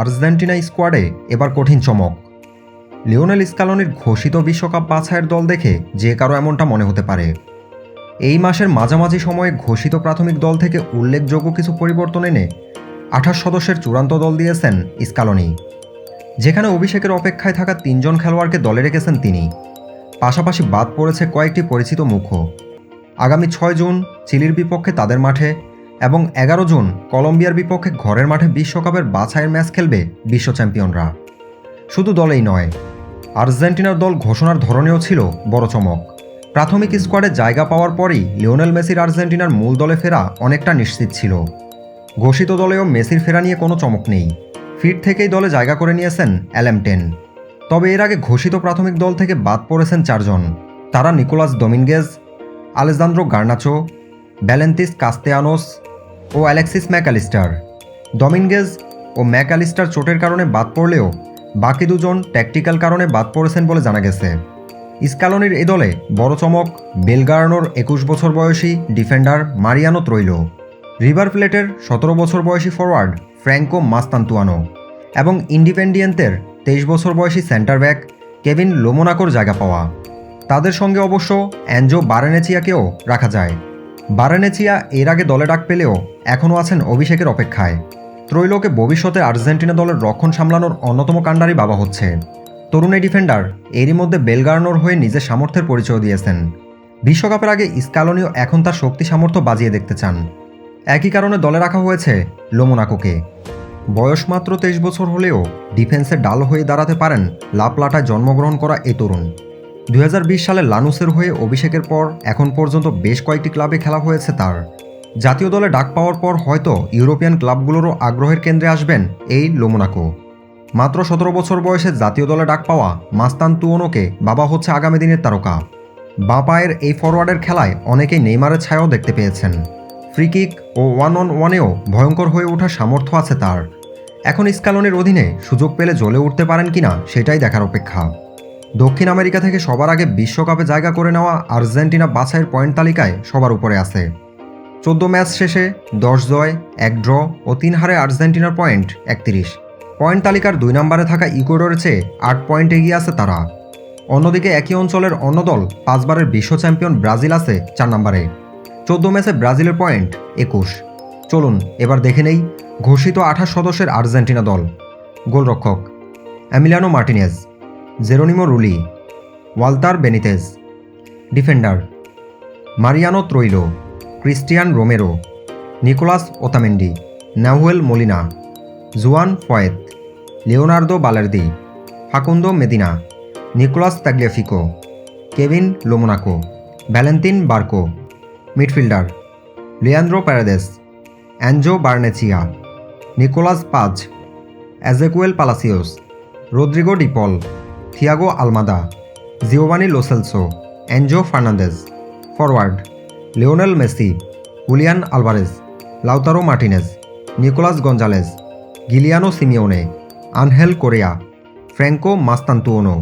Argentina স্কোয়াডে এবার কঠিন চমক। লিওনেল স্কালনির ঘোষিত বিশ্বকাপ বাছাইয়ের দল দেখে যে কারও এমনটা মনে হতে পারে। এই মাসের মাঝামাঝি সময়ে ঘোষিত প্রাথমিক দল থেকে উল্লেখযোগ্য কিছু পরিবর্তন এনে আঠাশ সদস্যের চূড়ান্ত দল দিয়েছেন স্কালনি, যেখানে অভিষেকের অপেক্ষায় থাকা তিনজন খেলোয়াড়কে দলে রেখেছেন তিনি। পাশাপাশি বাদ পড়েছে কয়েকটি পরিচিত মুখও। আগামী ছয় জুন চিলির বিপক্ষে তাদের মাঠে এবং এগারো জুন কলম্বিয়ার বিপক্ষে ঘরের মাঠে বিশ্বকাপের বাছাইয়ের ম্যাচ খেলবে বিশ্ব চ্যাম্পিয়নরা। শুধু দলেই নয়, আর্জেন্টিনার দল ঘোষণার ধরনেও ছিল বড় চমক। প্রাথমিক স্কোয়াডে জায়গা পাওয়ার পরই লিওনেল মেসির আর্জেন্টিনার মূল দলে ফেরা অনেকটা নিশ্চিত ছিল। ঘোষিত দলেও মেসির ফেরা নিয়ে কোনো চমক নেই। ফিট থেকেই দলে জায়গা করে নিয়েছেন অ্যালেম টেন। তবে এর আগে ঘোষিত প্রাথমিক দল থেকে বাদ পড়েছেন চারজন। তারা Nicolas Dominguez Alejandro Garnacho, Valentin Castellanos ও অ্যালেক্সিস ম্যাকালিস্টার। ডমিনগেজ ও ম্যাকালিস্টার চোটের কারণে বাদ পড়লেও বাকি দুজন ট্যাকটিক্যাল কারণে বাদ পড়েছেন বলে জানা গেছে। ইস্কালনির এ দলে বড় চমক বেলগার্নোর একুশ বছর বয়সী ডিফেন্ডার মারিয়ানো ত্রৈলো, রিভার প্লেটের সতেরো বছর বয়সী ফরওয়ার্ড ফ্র্যাঙ্কো মাস্তান্তুয়ানো এবং ইন্ডিপেন্ডিয়েন্টের তেইশ বছর বয়সী সেন্টার ব্যাক কেভিন লোমোনাকোর জায়গা পাওয়া। তাদের সঙ্গে অবশ্য অ্যাঞ্জো বারেনেচিয়াকেও রাখা যায়। বারেনেচিয়া এর আগে দলে ডাক পেলেও এখনও আছেন অভিষেকের অপেক্ষায়। ত্রৈলোকে ভবিষ্যতে আর্জেন্টিনা দলের রক্ষণ সামলানোর অন্যতম কাণ্ডারই বাবা হচ্ছে। তরুণ এই ডিফেন্ডার এরই মধ্যে বেলগার্নোর হয়ে নিজের সামর্থ্যের পরিচয় দিয়েছেন। বিশ্বকাপের আগে স্কালনীয় এখন তার শক্তি সামর্থ্য বাজিয়ে দেখতে চান। একই কারণে দলে রাখা হয়েছে লোমোনাকোকে। বয়স মাত্র তেইশ বছর হলেও ডিফেন্সে ডাল হয়ে দাঁড়াতে পারেন লাপলাটায় জন্মগ্রহণ করা এ তরুণ। দু হাজার বিশ সালে লানুসের হয়ে অভিষেকের পর এখন পর্যন্ত বেশ কয়েকটি ক্লাবে খেলা হয়েছে তার। জাতীয় দলে ডাক পাওয়ার পর হয়তো ইউরোপিয়ান ক্লাবগুলোরও আগ্রহের কেন্দ্রে আসবেন এই লোমোনাকো। মাত্র সতেরো বছর বয়সে জাতীয় দলে ডাক পাওয়া মাস্তান তুয়নোকে বাবা হচ্ছে আগামী দিনের তারকা। বাঁ পায়ের এই ফরওয়ার্ডের খেলায় অনেকেই নেইমারের ছায়াও দেখতে পেয়েছেন। ফ্রিকিক ও ওয়ান অন ওয়ানেও ভয়ঙ্কর হয়ে ওঠার সামর্থ্য আছে তার। এখন স্কালনের অধীনে সুযোগ পেলে জ্বলে উঠতে পারেন কিনা সেটাই দেখার অপেক্ষা। দক্ষিণ আমেরিকা থেকে সবার আগে বিশ্বকাপে জায়গা করে নেওয়া আর্জেন্টিনা বাছাইয়ের পয়েন্ট তালিকায় সবার উপরে আছে। চোদ্দ ম্যাচ শেষে দশ জয়, এক ড্র ও তিন হারে আর্জেন্টিনার পয়েন্ট একত্রিশ। পয়েন্ট তালিকার দুই নম্বরে থাকা ইকুয়েডরের চেয়ে আট পয়েন্ট এগিয়ে আছে তারা। অন্যদিকে একই অঞ্চলের অন্য দল পাঁচবারের বিশ্ব চ্যাম্পিয়ন ব্রাজিল আছে চার নম্বরে। চোদ্দ ম্যাচে ব্রাজিলের পয়েন্ট একুশ। চলুন, এবার দেখে নেই ঘোষিত আঠাশ সদস্যের আর্জেন্টিনা দল। গোলরক্ষক, Emiliano Martinez. Geronimo Rulli Walter Benitez defender Mariano Troilo Cristian Romero Nicolas Otamendi Nahuel Molina Juan Foyth Leonardo Balerdi Facundo Medina Nicolas Tagliafico Kevin Lomonaco Valentin Barco midfielder Leandro Paredes Enzo Barrenechea Nicolas Paz Exequiel Palacios Rodrigo De Paul Thiago Almada Giovani Lo Celso Enzo Fernandez forward Lionel Messi Julian Alvarez Lautaro Martinez Nicolas Gonzalez Giuliano Simeone Angel Correa Franco Mastantuono